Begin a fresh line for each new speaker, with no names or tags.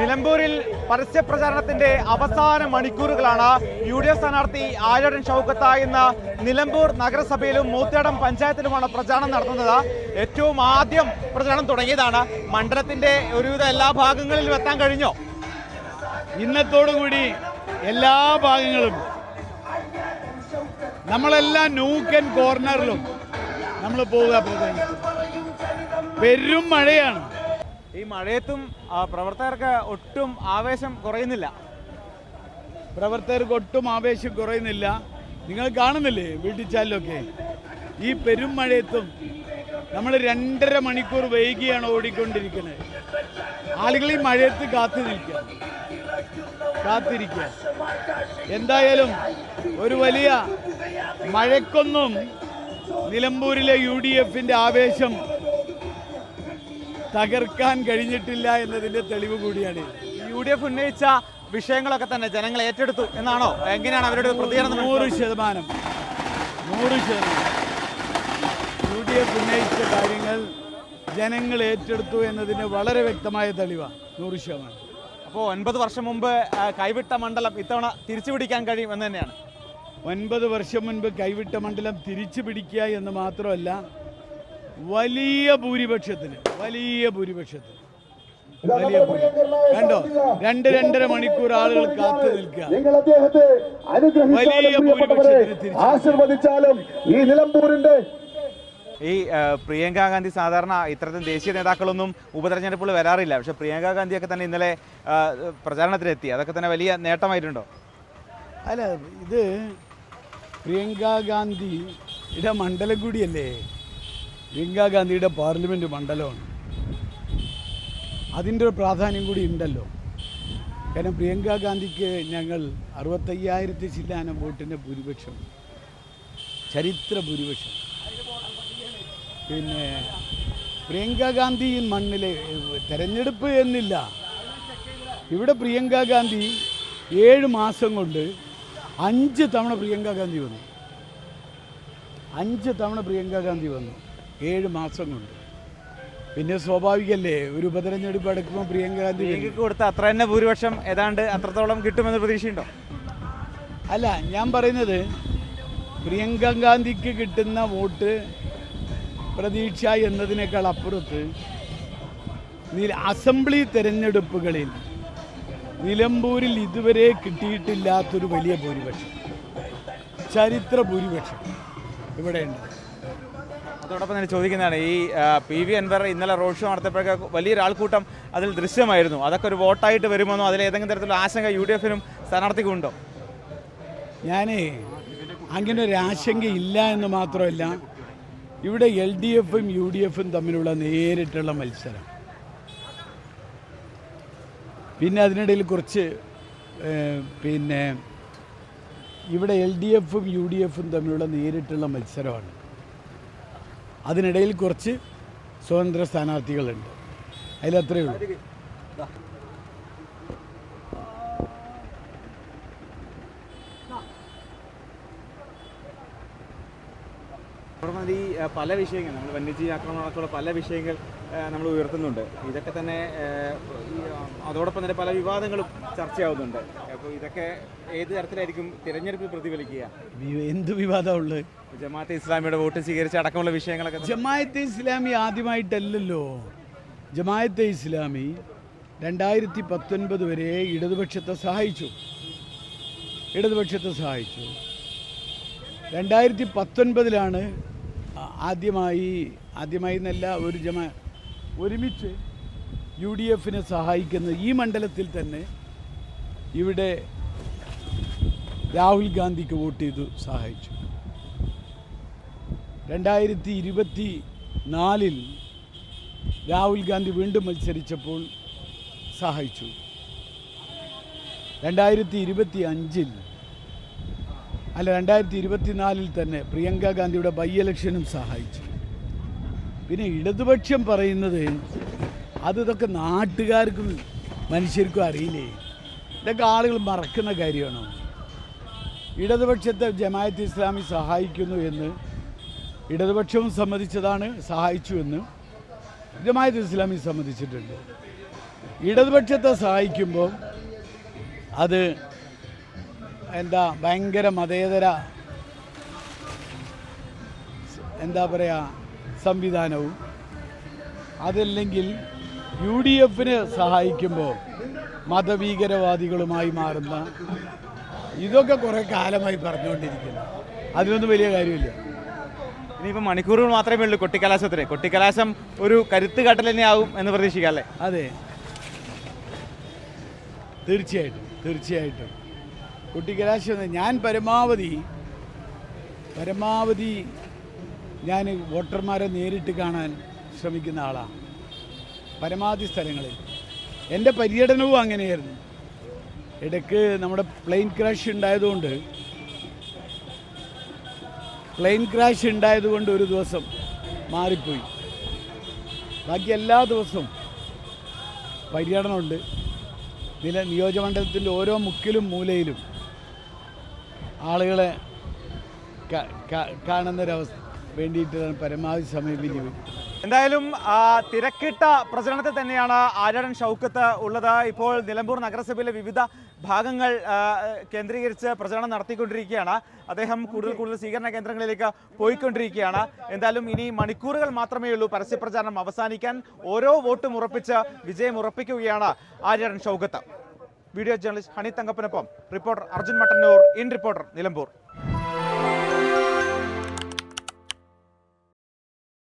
നിലമ്പൂരിൽ പരസ്യപ്രചാരണത്തിന്റെ അവസാന മണിക്കൂറുകളാണ് U D F സ്ഥാനാർത്ഥി ആര്യടൻ ഷൗക്കത്ത ഇന്ന് നിലമ്പൂർ നഗരസഭയിലും മൂത്തേടം പഞ്ചായത്തിലുമാണ് പ്രചാരണം നടത്തുന്നത്. ഏറ്റവും ആദ്യം പ്രചാരണം തുടങ്ങിയതാണ്. മണ്ഡലത്തിന്റെ ഒരുവിധ എല്ലാ ഭാഗങ്ങളിലും എത്താൻ കഴിഞ്ഞോ.
ഇന്നത്തോടുകൂടി എല്ലാ ഭാഗങ്ങളും നമ്മളെല്ലാം നൂക്കൻ കോർണറിലും നമ്മൾ പോവുക പെരും മഴയാണ്.
ഈ മഴയത്തും പ്രവർത്തകർക്ക് ഒട്ടും ആവേശം കുറയുന്നില്ല.
പ്രവർത്തകർക്ക് ഒട്ടും ആവേശം കുറയുന്നില്ല. നിങ്ങൾ കാണുന്നില്ലേ വീട്ടിച്ചാലിലൊക്കെ ഈ പെരും മഴയത്തും നമ്മൾ രണ്ടര മണിക്കൂർ വൈകിയാണ് ഓടിക്കൊണ്ടിരിക്കുന്നത് ആളുകൾ ഈ മഴയത്ത് കാത്തു നിൽക്കുക. കാത്തിരിക്കുക. എന്തായാലും ഒരു വലിയ മഴക്കൊന്നും നിലമ്പൂരിലെ യു ഡി എഫിന്റെ ആവേശം തകർക്കാൻ കഴിഞ്ഞിട്ടില്ല എന്നതിന്റെ തെളിവ് കൂടിയാണ്.
യു ഡി എഫ് ഉന്നയിച്ച വിഷയങ്ങളൊക്കെ തന്നെ ജനങ്ങൾ ഏറ്റെടുത്തു എന്നാണോ? എങ്ങനെയാണ് അവരുടെ പ്രതികരണം
നൂറ് ശതമാനം. നൂറ് ശതമാനം. യു ഡി എഫ് ഉന്നയിച്ച കാര്യങ്ങൾ ജനങ്ങൾ ഏറ്റെടുത്തു എന്നതിന് വളരെ വ്യക്തമായ തെളിവാണ് നൂറ് ശതമാനം.
അപ്പോൾ ഒൻപത് വർഷം മുമ്പ് കൈവിട്ട മണ്ഡലം ഇത്തവണ തിരിച്ചു പിടിക്കാൻ കഴിയും എന്ന് തന്നെയാണ്.
ഒൻപത് വർഷം മുൻപ് കൈവിട്ട മണ്ഡലം തിരിച്ചു പിടിക്കുക എന്ന് മാത്രമല്ല വലിയ ഭൂരിപക്ഷത്തിന് വലിയ ഭൂരിപക്ഷത്തിന്. വലിയ കണ്ടോ? രണ്ട് രണ്ടര മണിക്കൂർ ആളുകൾ കാത്തു നിൽക്കുക.
നിങ്ങൾ അദ്ദേഹത്തെ അനുഗ്രഹിച്ചാലും
വലിയ ഭൂരിപക്ഷത്തിന്
ആശീർവദിച്ചാലും ഈ നിലമ്പൂരിന്റെ
ഈ പ്രിയങ്ക ഗാന്ധി സാധാരണ ഇത്തരത്തിൽ ദേശീയ നേതാക്കളൊന്നും ഉപതെരഞ്ഞെടുപ്പുകൾ വരാറില്ല. പക്ഷേ പ്രിയങ്ക ഗാന്ധിയൊക്കെ തന്നെ ഇന്നലെ പ്രചാരണത്തിലെത്തി. അതൊക്കെ തന്നെ വലിയ നേട്ടമായിട്ടുണ്ടോ?
അല്ല ഇത് പ്രിയങ്ക ഗാന്ധിയുടെ മണ്ഡലം കൂടിയല്ലേ? പ്രിയങ്ക ഗാന്ധിയുടെ മണ്ഡലമാണ്. അതിന്റെ ഒരു പ്രാധാന്യം കൂടി ഉണ്ടല്ലോ. കാരണം പ്രിയങ്ക ഗാന്ധിക്ക് ഞങ്ങൾ അറുപത്തയ്യായിരത്തി ചില്ലാനം വോട്ടിന്റെ ഭൂരിപക്ഷം. ചരിത്ര ഭൂരിപക്ഷം. പിന്നെ പ്രിയങ്ക ഗാന്ധി മണ്ണിലെ തെരഞ്ഞെടുപ്പ് എന്നില്ല. ഇവിടെ പ്രിയങ്ക ഗാന്ധി ഏഴ് മാസം കൊണ്ട് അഞ്ച് തവണ പ്രിയങ്ക ഗാന്ധി വന്നു. അഞ്ച് തവണ പ്രിയങ്ക ഗാന്ധി വന്നു. ഏഴ് മാസം കൊണ്ട്. പിന്നെ സ്വാഭാവികല്ലേ ഒരു ഉപതെരഞ്ഞെടുപ്പ് എടുക്കുമ്പോൾ പ്രിയങ്ക ഗാന്ധി വരും.
കൊടുത്ത അത്ര തന്നെ ഭൂരിപക്ഷം ഏതാണ്ട് അത്രത്തോളം കിട്ടുമെന്ന് പ്രതീക്ഷയുണ്ടോ?
അല്ല ഞാൻ പറയുന്നത് പ്രിയങ്ക ഗാന്ധിക്ക് കിട്ടുന്ന വോട്ട് പ്രതീക്ഷ എന്നതിനേക്കാൾ അപ്പുറത്ത് അസംബ്ലി തെരഞ്ഞെടുപ്പുകളിൽ നിലമ്പൂരിൽ ഇതുവരെ കിട്ടിയിട്ടില്ലാത്തൊരു വലിയ ഭൂരിപക്ഷം. ചരിത്ര ഭൂരിപക്ഷം ഇവിടെയുണ്ട്.
അതോടൊപ്പം തന്നെ ചോദിക്കുന്നതാണ് ഈ പി വി അൻവർ ഇന്നലെ റോഡ് ഷോ നടത്തിയപ്പോഴൊക്കെ വലിയൊരു ആൾക്കൂട്ടം അതിൽ ദൃശ്യമായിരുന്നു. അതൊക്കെ ഒരു വോട്ടായിട്ട് വരുമെന്നോ അതിൽ ഏതെങ്കിലും തരത്തിലുള്ള ആശങ്ക യു ഡി എഫിനും സ്ഥാനാർത്ഥിക്കും ഉണ്ടോ
ഞാനേ അങ്ങനെ ഒരു ആശങ്കയില്ല എന്ന് മാത്രമല്ല ഇവിടെ എൽ ഡി എഫും യു ഡി എഫും തമ്മിലുള്ള നേരിട്ടുള്ള മത്സരം. പിന്നെ അതിനിടയിൽ കുറച്ച് പിന്നെ ഇവിടെ എൽ ഡി എഫും യു ഡി എഫും തമ്മിലുള്ള നേരിട്ടുള്ള മത്സരമാണ്. അതിനിടയിൽ കുറച്ച് സ്വതന്ത്ര സ്ഥാനാർത്ഥികളുണ്ട്. അതിലത്രയേ ഉള്ളൂ
ഈ പല വിഷയങ്ങൾ നമ്മൾ വന്യജീവി ആക്രമണം അടക്കമുള്ള പല വിഷയങ്ങൾ നമ്മൾ ഉയർത്തുന്നുണ്ട്. ഇതൊക്കെ തന്നെ അതോടൊപ്പം തന്നെ പല വിവാദങ്ങളും ചർച്ചയാവുന്നുണ്ട്. അപ്പോൾ ഇതൊക്കെ ഏത് തരത്തിലായിരിക്കും തിരഞ്ഞെടുപ്പിൽ പ്രതിഫലിക്കുക?
എന്ത് വിവാദമുള്ളത്
ജമാഅത്തെ ഇസ്ലാമിയുടെ വോട്ട് സ്വീകരിച്ച അടക്കമുള്ള വിഷയങ്ങളൊക്കെ
ജമായത്തെ ഇസ്ലാമി ആദ്യമായിട്ടല്ലല്ലോ. ജമായത്തെ ഇസ്ലാമി രണ്ടായിരത്തി പത്തൊൻപത് വരെ ഇടതുപക്ഷത്തെ സഹായിച്ചു. ഇടതുപക്ഷത്തെ സഹായിച്ചു. രണ്ടായിരത്തി പത്തൊൻപതിലാണ് ആദ്യമായി ആദ്യമായി എന്നല്ല ഒരു ജമാ ഒരുമിച്ച് യു ഡി എഫിനെ സഹായിക്കുന്ന ഈ മണ്ഡലത്തിൽ തന്നെ ഇവിടെ രാഹുൽ ഗാന്ധിക്ക് വോട്ട് ചെയ്തു സഹായിച്ചു. രണ്ടായിരത്തി ഇരുപത്തി നാലിൽ രാഹുൽ ഗാന്ധി വീണ്ടും മത്സരിച്ചപ്പോൾ സഹായിച്ചു. രണ്ടായിരത്തി ഇരുപത്തി അഞ്ചിൽ അല്ല രണ്ടായിരത്തി ഇരുപത്തിനാലിൽ തന്നെ പ്രിയങ്ക ഗാന്ധിയുടെ ബൈ ഇലക്ഷനും സഹായിച്ചു. പിന്നെ ഇടതുപക്ഷം പറയുന്നത് അത് ഇതൊക്കെ നാട്ടുകാർക്കും മനുഷ്യർക്കും അറിയില്ലേ? ഇതൊക്കെ ആളുകൾ മറക്കുന്ന കാര്യമാണോ? ഇടതുപക്ഷത്തെ ജമായത്ത് ഇസ്ലാമി സഹായിക്കുന്നു എന്ന് ഇടതുപക്ഷവും സമ്മതിച്ചതാണ് സഹായിച്ചു എന്ന്. ജമായത്ത് ഇസ്ലാമി സമ്മതിച്ചിട്ടുണ്ട്. ഇടതുപക്ഷത്തെ സഹായിക്കുമ്പോൾ അത് എന്താ ഭയങ്കര മതേതര എന്താ പറയുക സംവിധാനവും. അതല്ലെങ്കിൽ യു ഡി എഫിന് സഹായിക്കുമ്പോൾ മതഭീകരവാദികളുമായി മാറുന്ന ഇതൊക്കെ കുറേ കാലമായി പറഞ്ഞുകൊണ്ടിരിക്കുന്നു. അതിനൊന്നും വലിയ കാര്യമില്ല.
ഇനിയിപ്പോൾ മണിക്കൂറുകൾ മാത്രമേ ഉള്ളൂ കൊട്ടിക്കലാശത്തിന്. കൊട്ടിക്കലാശം ഒരു കരുത്ത് കട്ടൽ തന്നെയാവും എന്ന് പ്രതീക്ഷിക്കാം അല്ലേ?
അതെ. തീർച്ചയായിട്ടും തീർച്ചയായിട്ടും. കുട്ടിക്കലാശം ഞാൻ പരമാവധി പരമാവധി ഞാൻ വോട്ടർമാരെ നേരിട്ട് കാണാൻ ശ്രമിക്കുന്ന ആളാണ്. പരമാവധി സ്ഥലങ്ങളിൽ. എന്റെ പര്യടനവും അങ്ങനെയായിരുന്നു. ഇടയ്ക്ക് നമ്മുടെ പ്ലെയിൻ ക്രാഷ് ഉണ്ടായതുകൊണ്ട് പ്ലെയിൻ ക്രാഷ് ഉണ്ടായതുകൊണ്ട് ഒരു ദിവസം മാറിപ്പോയി. ബാക്കി എല്ലാ ദിവസവും പര്യടനമുണ്ട്. നില നിയോജകമണ്ഡലത്തിന്റെ ഓരോ മുക്കിലും മൂലയിലും ആളുകളെ കാണുന്നൊരവസ്ഥ വേണ്ടിയിട്ടാണ് പരമാവധി സമയം
എന്തായാലും തിരക്കിട്ട പ്രചരണത്തിൽ തന്നെയാണ് ആര്യാടൻ ഷൗക്കത്ത് ഉള്ളത്. ഇപ്പോൾ നിലമ്പൂർ നഗരസഭയിലെ വിവിധ ഭാഗങ്ങൾ കേന്ദ്രീകരിച്ച് പ്രചരണം നടത്തിക്കൊണ്ടിരിക്കുകയാണ്. അദ്ദേഹം കൂടുതൽ കൂടുതൽ സ്വീകരണ കേന്ദ്രങ്ങളിലേക്ക് പോയിക്കൊണ്ടിരിക്കുകയാണ്. എന്തായാലും ഇനി മണിക്കൂറുകൾ മാത്രമേ ഉള്ളൂ പരസ്യപ്രചാരണം അവസാനിക്കാൻ. ഓരോ വോട്ടും ഉറപ്പിച്ച് വിജയം ഉറപ്പിക്കുകയാണ് Aryadan Shoukath. Video journalist Honey തങ്കപ്പനൊപ്പം reporter Arjun Mattannur in reporter Nilambur.